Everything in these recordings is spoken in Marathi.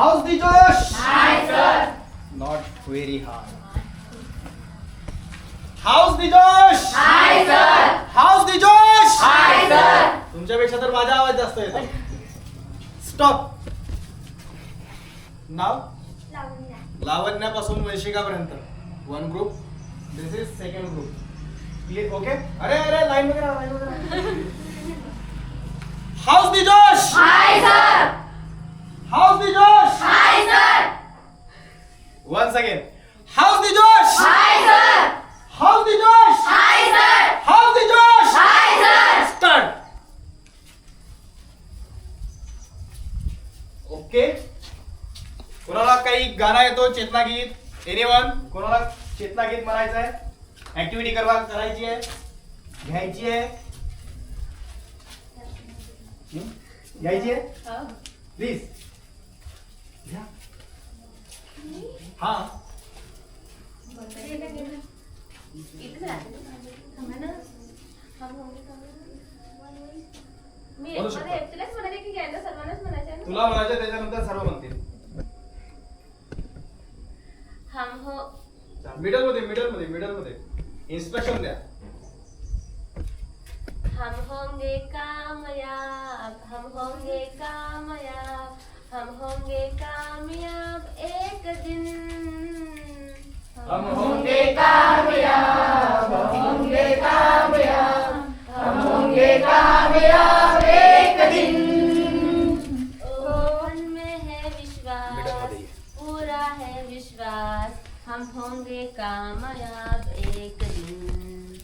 House the josh Hi, sir. Not very hard how's the josh Hi, sir. House the josh Hi, sir. तुमच्यापेक्षा तर माझा आवाज जास्त येतो स्टॉप नाव लावण्यापासून वंशिकापर्यंत one group this is second group okay अरे अरे लाईन राहा house the josh Hi, sir. House the josh! Hi, sir. Once again how's the josh! Hi, sir. House the josh! Hi, sir. House the josh! Hi, sir. Start okay कोणाला काही गाणं येतो चेतना गीत? एनिवन कोणाला चेतना गीत म्हणायचं आहे ऍक्टिव्हिटी करवा करायची आहे. घ्यायची आहे. हं? घ्यायची आहे? प्लीज घ्या हा. बोलू शकता. तुला म्हणायचं त्याच्यानंतर सर्व म्हणतील कामयात एक दिन.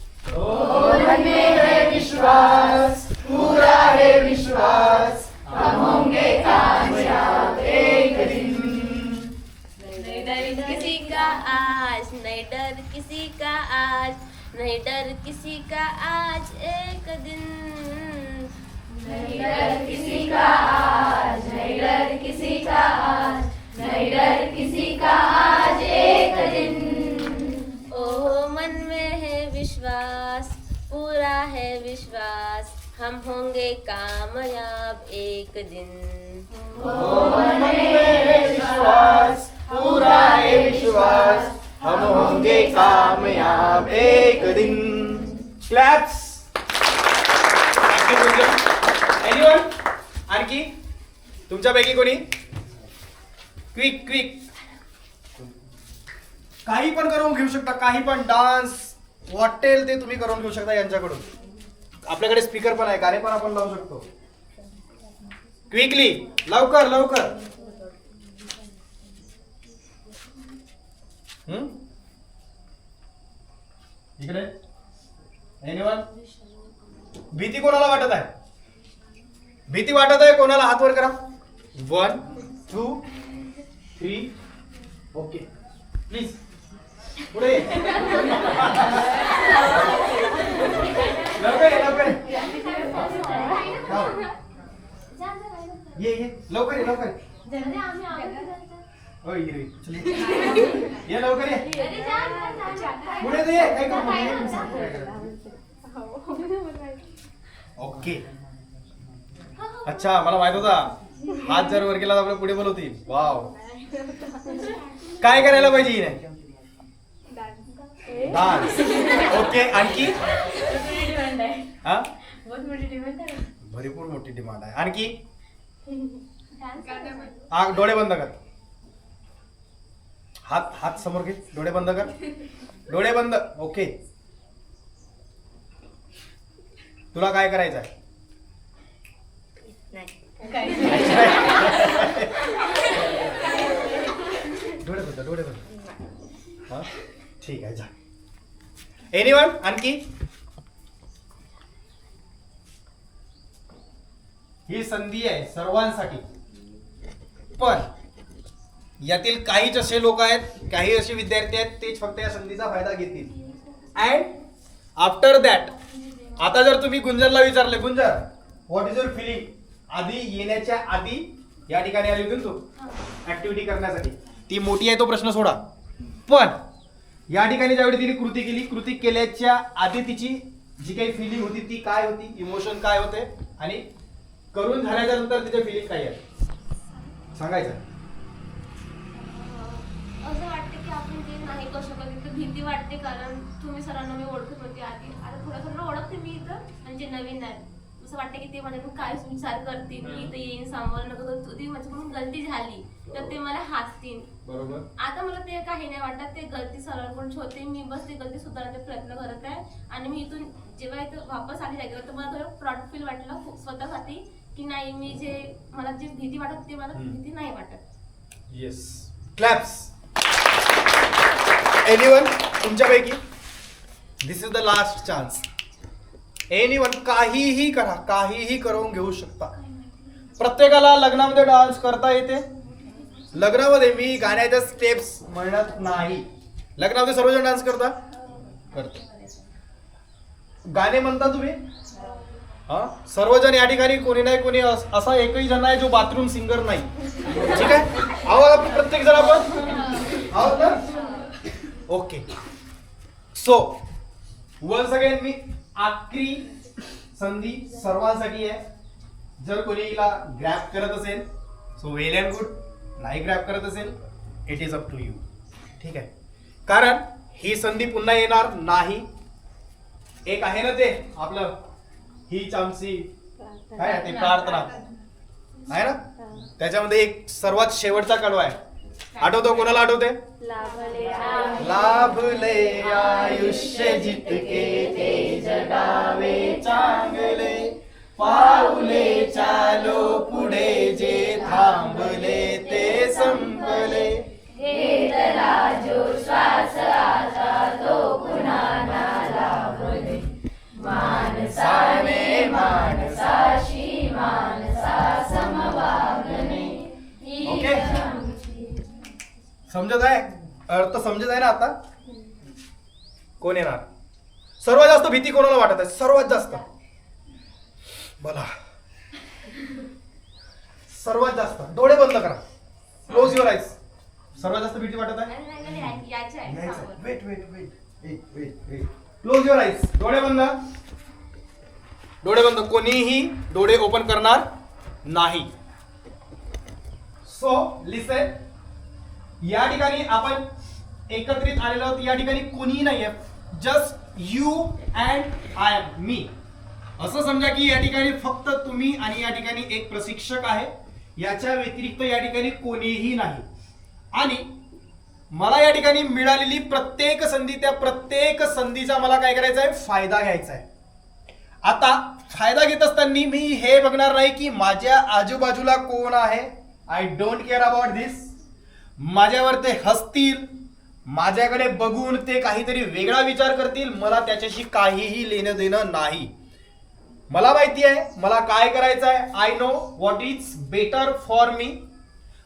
मन है विश्वास पूरा है विश्वास हम होंगे कामयाब एक दिन नहीं डर किसी का आज नहीं डर किसी का आज नहीं डर किसी का आज एक दिन नहीं डर किसी का आज नहीं डर किसी का आज. नहीं डर किसी हम होंगे कामयाब एक दिन। विश्वास पूरा विश्वास हम होंगे कामयाब एक दिन। क्लॅप्स एनिवन आणखी? तुमच्यापैकी कोणी? क्विक क्विक काही पण करून घेऊ शकता काही पण डान्स वाटेल ते तुम्ही करून घेऊ शकता यांच्याकडून. आपल्याकडे स्पीकर पण आहे गाणे पण आपण लावू शकतो. क्विकली लवकर लवकर. हम्म? इकडे. एनिवन भीती कोणाला वाटत आहे? भीती वाटत आहे कोणाला? हात वर करा. One two three okay please पुढे. लवकर ये, लवकर ये. ये ये. लवकर ये लवकर ये. ओय, ये, चल ये. ये लवकर ये. पुढे ते ये करू ये, काय करायचं. ओके. अच्छा मला माहीत होता. हात जर वर केला तर आपल्या पुढे बोलवतील वाव. काय करायला पाहिजे हिने? डान्स ओके आणखी? हा? भरपूर मोठी डिमांड आहे. आणखी? हा डोळे बंद कर. हात हात समोर घे. डोळे बंद कर. डोळे बंद. ओके तुला काय करायचं आहे? डोळे बंद डोळे बंद. हा? ठीक आहे जा. एनिवन आणखी ही संधी आहे सर्वांसाठी. पण यातील काहीच असे लोक आहेत काही असे विद्यार्थी आहेत तेच फक्त या संधीचा फायदा घेतील. अँड आफ्टर दॅट आता जर तुम्ही गुंजरला विचारले Gunjar what is your feeling आधी येण्याच्या आधी या ठिकाणी आली होती तू? ऍक्टिव्हिटी करण्यासाठी. ती मोठी आहे तो प्रश्न सोडा. पण या ठिकाणी ज्यावेळी तिने कृती केली कृती केल्याच्या आधी तिची जी काही फिलिंग होती ती काय होती इमोशन काय होते आणि करून झाल्याच्यानंतर तिच्या फिलिंग काय आहे सांगायचं. असं वाटतं की आपण ते नाही करू शकत इथं भीती वाटते कारण तुम्ही सरांना मी ओळखत होती आधी. आता थोडं थोडं ओळखते मी इथं म्हणजे नवीन आहे असं वाटतं की ते माझ्याकडून काय विचार करतील मी इथं येईन सामोरं नको. तर तुझी माझ्याकडून गलती झाली. तर ते मला हसतील बरोबर. आता मला ते काही नाही वाटत. ते गलती सरांकडून होते मी बस ते गलती सुधारण्याचा प्रयत्न करत आहे. आणि मी इथून जेव्हा इथं वापस आली जागेवर तर मला थोडं प्राऊड फील वाटलं स्वतःसाठी की नाही मी जे मला जी भीती वाटत होती मला. भीती नाही वाटत. येस क्लॅप्स एनिवन तुमच्यापैकी? This is the last chance anyone काहीही करा काहीही करून घेऊ शकता. प्रत्येकाला लग्नामध्ये डान्स करता येते? लग्नामध्ये मी गाण्याच्या स्टेप्स म्हणत नाही. लग्नामध्ये सर्वजण डान्स करता? करतो. गाणे म्हणता तुम्ही? हा? सर्वजण या ठिकाणी कोणी नाही कोणी असा एकही जण आहे जो बाथरूम सिंगर नाही. ठीक आहे? आहो प्रत्येक जण आपण? आहोत ना? ओके. सो वन्स अगेन मी आखरी संधी सर्वांसाठी आहे. जर कोणी हिला ग्रॅप करत असेल सो वेल अँड गुड नाही ग्रॅप करत असेल it is up to you ठीक आहे? कारण ही संधी पुन्हा येणार नाही. एक आहे ना ते आपलं ही आमची काय ते? प्रार्थना. आहे ना? त्याच्यामध्ये एक सर्वात शेवटचा कडवा आहे. आठवतो कोणाला आठवते? लाभले लाभले आयुष्य जितके ते जगावे चांगले. पाऊले चालो पुढे जे थांबले ते संपले. घेतला जो श्वास आता तो कुणाला लाभले? माणसाने माणसाशी समजत आहे? अर्थ समजत आहे ना आता? कोण येणार? सर्वात जास्त भीती कोणाला वाटत आहे? सर्वात जास्त. बोला. सर्वात जास्त. डोळे बंद करा. क्लोज युअर आईज सर्वात जास्त भीती वाटत आहे? नाही, नाही, नाही, याचे आहे. समोर. Wait wait wait wait wait wait close your eyes डोळे बंद. डोळे बंद. कोणीही डोळे ओपन करणार नाही. सो लिसन या ठिकाणी आपण एकत्रित आलेलो आहोत. या ठिकाणी कोणीही नाहीये. Just you and I am मी. असं समजा की या ठिकाणी फक्त तुम्ही आणि या ठिकाणी एक प्रशिक्षक आहे. याच्या व्यतिरिक्त या ठिकाणी कोणीही नाही. आणि मला या ठिकाणी मिळालेली प्रत्येक संधी त्या प्रत्येक संधीचा मला काय करायचा आहे? फायदा घ्यायचा आहे. आता फायदा घेत असताना मी हे बघणार नाही की माझ्या आजूबाजूला कोण आहे. I don't care about this माझ्यावर ते हसतील. माझ्याकडे बघून ते काहीतरी वेगळा विचार करतील. मला त्याच्याशी काहीही लेणं देणं नाही. मला माहिती आहे मला काय करायचं आहे? I know what is better for me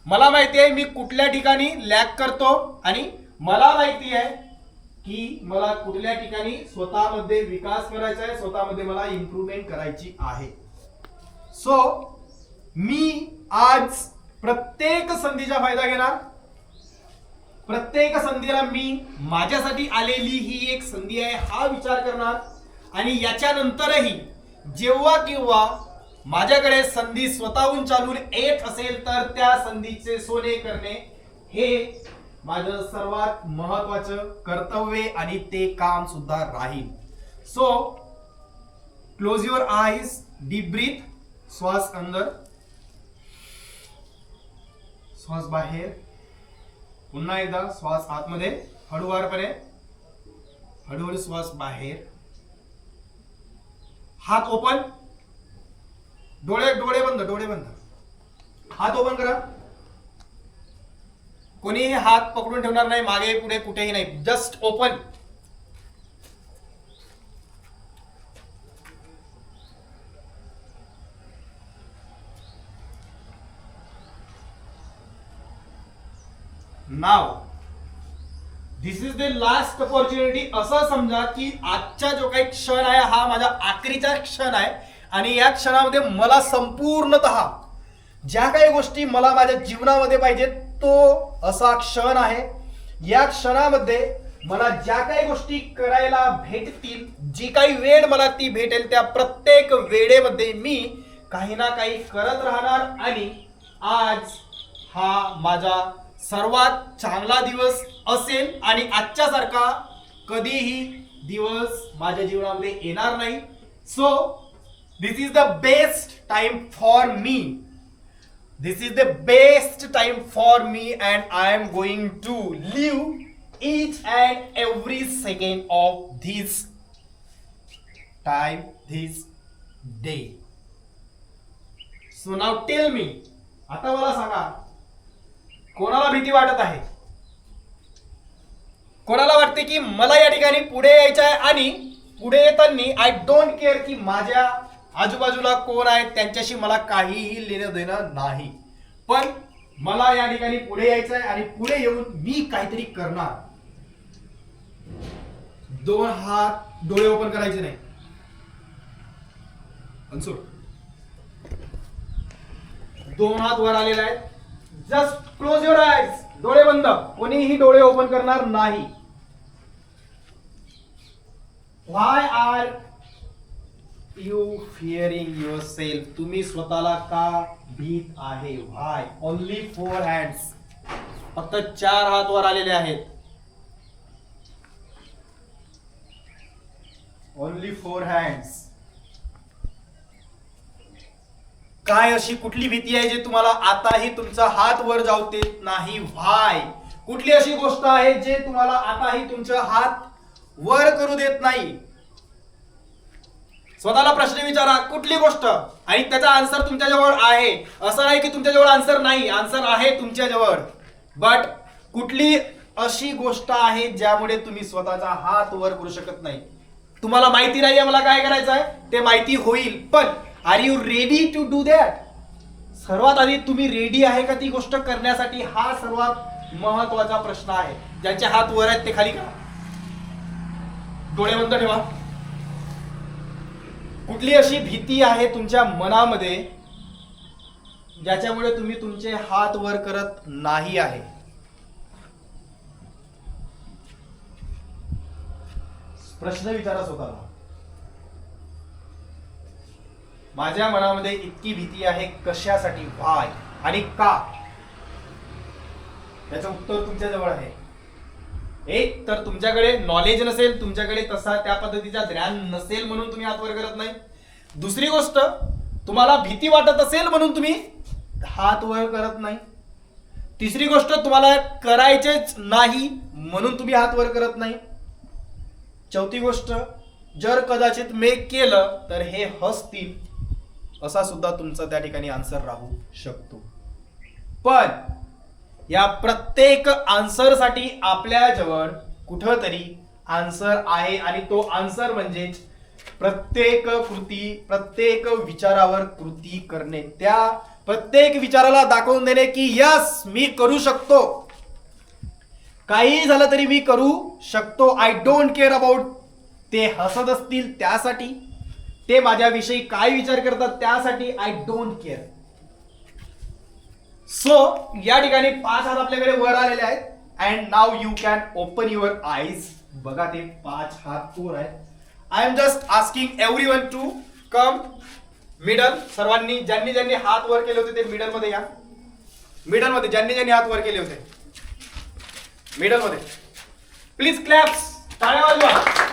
मला माहिती आहे मी कुठल्या ठिकाणी लॅक करतो आणि मला माहिती आहे की मला कुठल्या ठिकाणी स्वतःमध्ये विकास करायचा आहे स्वतःमध्ये मला इम्प्रूव्हमेंट करायची आहे. सो मी आज प्रत्येक संधीचा फायदा घेणार. प्रत्येक संधीला मी माझ्यासाठी आलेली ही एक संधी आहे हा विचार करणार. आणि याच्यानंतरही जेव्हा किंवा माझ्याकडे संधी स्वतःहून चालून येत असेल तर त्या संधीचे सोने करणे हे माझं सर्वात महत्वाचं कर्तव्य आणि ते काम सुद्धा राहील. So close your eyes deep breath श्वास अंदर. श्वास बाहेर. पुन्हा एकदा श्वास आतमध्ये हळूवारपणे हळूहळू श्वास बाहेर. हात ओपन डोळे डोळे बंद डोळे बंद. हात ओपन करा. कोणीही हात पकडून ठेवणार नाही मागे पुढे कुठेही नाही. Just open now. This is the last opportunity असं समजा की आजचा जो काही क्षण आहे हा माझा आखरीचा क्षण आहे. आणि या क्षणामध्ये मला संपूर्णत ज्या काही गोष्टी मला माझ्या जीवनामध्ये पाहिजेत तो असा क्षण आहे. या क्षणामध्ये मला ज्या काही गोष्टी करायला भेटतील जी काही वेळ मला ती भेटेल त्या प्रत्येक वेळेमध्ये मी काही ना काही करत राहणार आणि आज हा माझा सर्वात चांगला दिवस असेल आणि आजच्यासारखा कधीही दिवस माझ्या जीवनामध्ये येणार नाही. So this is the best time for me this is the best time for me and I am going to live each and every second of this time this day so now tell me आता मला सांगा कोणाला भीती वाटत आहे? कोणाला वाटते की मला या ठिकाणी पुढे यायचं आहे आणि पुढे येताना आय डोंट केअर की माझ्या आजूबाजूला कोण आहेत त्यांच्याशी मला काहीही लेणं देणं नाही. पण मला या ठिकाणी पुढे यायचं आहे आणि पुढे येऊन मी काहीतरी करणार. दोन हात डोळे ओपन करायचे नाही. अनसोड दोन हात वर आलेले आहेत. जस्ट क्लोज युअर आयज डोळे बंद. कोणीही डोळे ओपन करणार नाही. Why are you fearing your self तुम्ही स्वतःला का भीत आहे? व्हाय ओनली फोर हँड्स फक्त चार हात वर आलेले आहेत. ओनली फोर हँड्स काय अशी कुठली भीती आहे जे तुम्हाला आताही तुमचा हात वर जाऊ देत नाही? व्हाय. कुठली अशी गोष्ट आहे जे तुम्हाला आताही तुमचा हात वर करू देत नाही? स्वतःला प्रश्न विचारा कुठली गोष्ट? आणि त्याचा आन्सर तुमच्याजवळ आहे. असं नाही की तुमच्याजवळ आन्सर नाही. आन्सर आहे तुमच्याजवळ. बट कुठली अशी गोष्ट आहे ज्यामुळे तुम्ही स्वतःचा हात वर करू शकत नाही? तुम्हाला माहिती नाहीये मला काय करायचं आहे ते माहिती होईल. पण are you ready to do that सर्वात आधी तुम्ही रेडी आहे का ती गोष्ट करण्यासाठी? हा सर्वात महत्त्वाचा प्रश्न आहे. ज्यांचे हात वर आहेत ते खाली करा. डोळे बंद ठेवा. कुठली अशी भीती आहे तुमच्या मनामध्ये ज्याच्यामुळे तुम्ही तुमचे हात वर करत नाही आहे? प्रश्न विचारा स्वतःला. माझ्या मनामध्ये इतकी भीती आहे कशासाठी व्हाय आणि का? याचं उत्तर तुमच्याजवळ आहे. एक तर तुमच्याकडे नॉलेज नसेल तुमच्याकडे तसा त्या पद्धतीचा ज्ञान नसेल म्हणून तुम्ही हात वर करत नाही. दुसरी गोष्ट तुम्हाला भीती वाटत असेल म्हणून तुम्ही हात वर करत नाही. तिसरी गोष्ट तुम्हाला करायचेच नाही म्हणून तुम्ही हात वर करत नाही. चौथी गोष्ट जर कदाचित मे केलं तर हे हसतील. असा सुद्धा तुमचा त्या ठिकाणी आन्सर राहू शकतो. पण या प्रत्येक आन्सरसाठी आपल्याजवळ कुठंतरी आन्सर आहे आणि तो आन्सर म्हणजेच प्रत्येक कृती प्रत्येक विचारावर कृती करणे. त्या प्रत्येक विचाराला दाखवून देणे की यस मी करू शकतो. काही झालं तरी मी करू शकतो. आय डोंट केअर अबाउट ते हसत असतील त्यासाठी. ते माझ्याविषयी काय विचार करतात त्यासाठी आय डोंट केअर सो या ठिकाणी पाच हात आपल्याकडे वर आलेले आहेत. And now you can open your eyes बघा ते पाच हात वर आहेत. I am just asking everyone to come middle सर्वांनी ज्यांनी ज्यांनी हात वर केले होते ते मिडलमध्ये या. मिडलमध्ये ज्यांनी ज्यांनी हात वर केले होते. मिडलमध्ये. प्लीज क्लॅप्स टाळ्या वाजवा.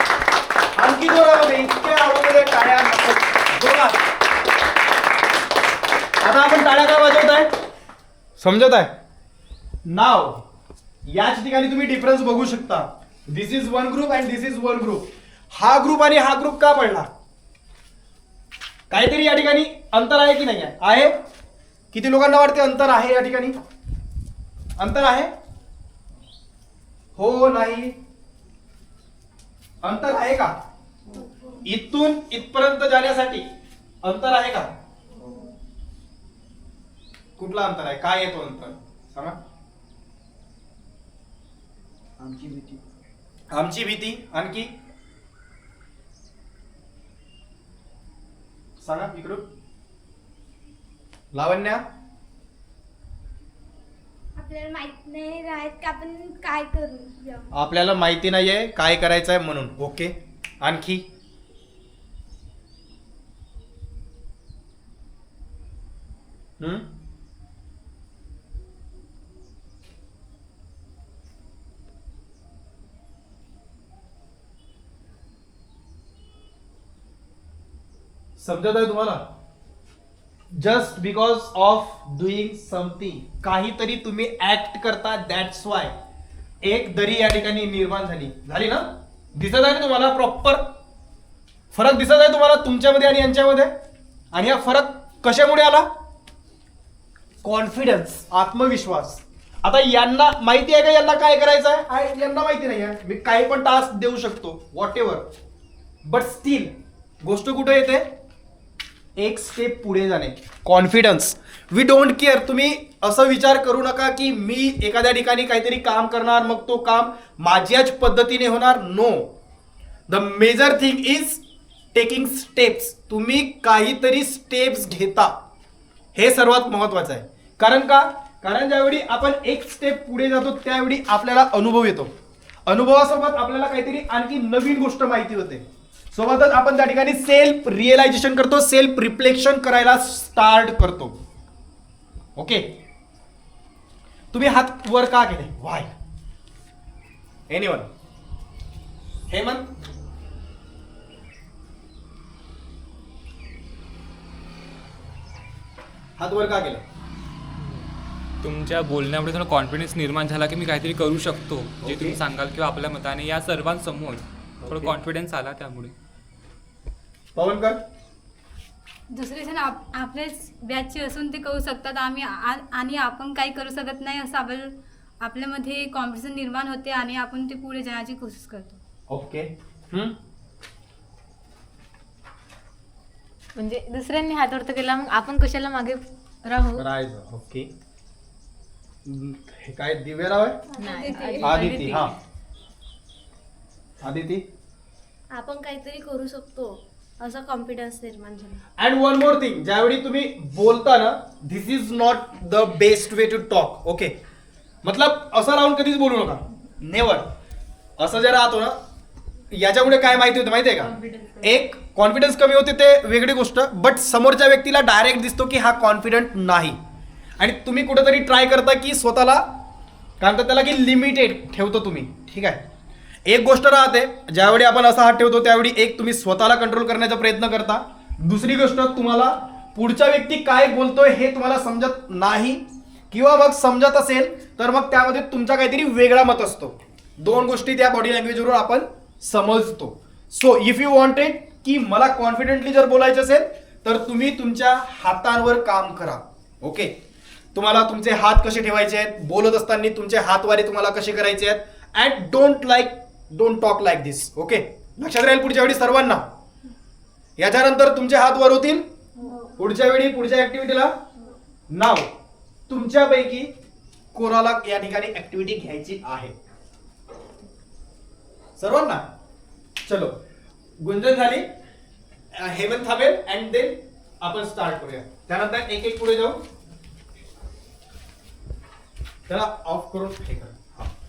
आणखी जोरामध्ये इतक्या आवडलेल्या टाळ्या नको. जोरात आता आपण टाळ्या काय वाजवत आहे समजत आहे? नाव याच ठिकाणी तुम्ही डिफरन्स बघू शकता. This is one group and this is one group हा ग्रुप आणि हा ग्रुप का पडला? काहीतरी या ठिकाणी अंतर आहे की नाही आहे? आहे? किती लोकांना वाटते अंतर आहे या ठिकाणी? अंतर आहे? हो नाही. अंतर आहे का? इथून इथपर्यंत जाण्यासाठी अंतर आहे का? कुठला अंतर आहे? काय येतो अंतर? सांगा. आमची भीती. आमची भीती आणखी? सांगा इकडून. लावण्या. आपल्याला माहीत नाही राहत की आपण काय करू? या. आपल्याला माहिती नाहीये काय करायचं आहे म्हणून. ओके. आणखी? हम्म? समजत आहे तुम्हाला? Just because of doing something काहीतरी तुम्ही ऍक्ट करता दॅट्स वाय एक दरी या ठिकाणी निर्माण झाली. झाली ना? दिसत आहे ना तुम्हाला प्रॉपर फरक दिसत आहे तुम्हाला तुमच्यामध्ये आणि यांच्यामध्ये? आणि हा फरक कशामुळे आला? कॉन्फिडन्स आत्मविश्वास. आता यांना माहिती आहे का यांना काय करायचं आहे? यांना माहिती नाही आहे. मी काही पण टास्क देऊ शकतो वॉट एव्हर बट स्टील गोष्ट कुठे येते? एक स्टेप पुढे जाणे. कॉन्फिडन्स वी डोंट केअर तुम्ही असं विचार करू नका की मी एखाद्या ठिकाणी काहीतरी काम करणार मग तो काम माझ्याच पद्धतीने होणार. No the major thing is taking steps तुम्ही काहीतरी स्टेप्स घेता. हे सर्वात महत्वाचं आहे. कारण का? कारण ज्यावेळी आपण एक स्टेप पुढे जातो त्यावेळी आपल्याला अनुभव येतो. अनुभवासोबत आपल्याला काहीतरी आणखी नवीन गोष्ट माहिती होते. सोबतच आपण त्या ठिकाणी सेल्फ रिअलायझेशन करतो सेल्फ रिफ्लेक्शन करायला स्टार्ट करतो. ओके तुम्ही हात वर का केले? वाय एनी वन हेमंत हात वर का केलं? तुमच्या बोलण्यामुळे थोडा कॉन्फिडन्स निर्माण झाला की मी काहीतरी करू शकतो जे. तुम्ही सांगाल किंवा आपल्या मताने या सर्वांसमोर. थोडं. कॉन्फिडन्स आला त्यामुळे. पवन कर. दुसरे जण आप आपलेच बॅचचे असून ते करू शकतात. आम्ही आ- आणि आपण काही करू शकत नाही असं आपल्या आपल्यामध्ये कॉम्पिटिशन निर्माण होते आणि आपण ते पुढे जाण्याची कोशिश करतो. ओके. हम्म? म्हणजे दुसऱ्यांनी हात वरती केला मग आपण कशाला मागे राहू? राहायचं. ओके. हम्म, हे काय दिव्यराव आहे? नाही आदिती हा. आदिती? आपण काहीतरी करू शकतो. असा कॉन्फिडन्स निर्माण झाला. अँड वन मोर थिंग ज्यावेळी तुम्ही बोलता ना this is not the best way to talk okay मतलब असं राहून कधीच बोलू नका. नेवर असं जे राहतो ना याच्यामुळे काय माहिती होतं माहिती आहे का एक कॉन्फिडन्स कमी होते ते वेगळी गोष्ट बट समोरच्या व्यक्तीला डायरेक्ट दिसतो की हा कॉन्फिडंट नाही. आणि तुम्ही कुठेतरी ट्राय करता की स्वतःला काय म्हणतात त्याला की लिमिटेड ठेवतो तुम्ही ठीक आहे? एक गोष्ट राहते ज्यावेळी आपण असा हात ठेवतो त्यावेळी एक तुम्ही स्वतःला कंट्रोल करण्याचा प्रयत्न करता. दुसरी गोष्ट तुम्हाला पुढचा व्यक्ती काय बोलतोय हे तुम्हाला समजत नाही किंवा मग समजत असेल तर मग त्यामध्ये तुमचा काहीतरी वेगळा मत असतो. दोन गोष्टी त्या बॉडी लँग्वेजवरून आपण समजतो. सो इफ यू वॉन्टेड की मला कॉन्फिडेंटली जर बोलायचं असेल तर तुम्ही तुमच्या हातांवर काम करा. ओके तुम्हाला तुमचे हात कसे ठेवायचे आहेत? बोलत असताना तुमचे हातवारे तुम्हाला कसे करायचे आहेत? And don't like don't talk like this okay लक्षात राहील पुढच्या वेळी सर्वांना. याच्यानंतर तुमचे हात वर होतील. पुढच्या वेळी पुढच्या ऍक्टिव्हिटीला नाव तुमच्यापैकी कोणाला या ठिकाणी ऍक्टिव्हिटी घ्यायची आहे? सर्वांना? चलो. गुंजन झाली. हेमंत थांबेल अँड देन आपण स्टार्ट करूया. त्यानंतर एक एक पुढे जाऊ. त्याला ऑफ करून हे करा.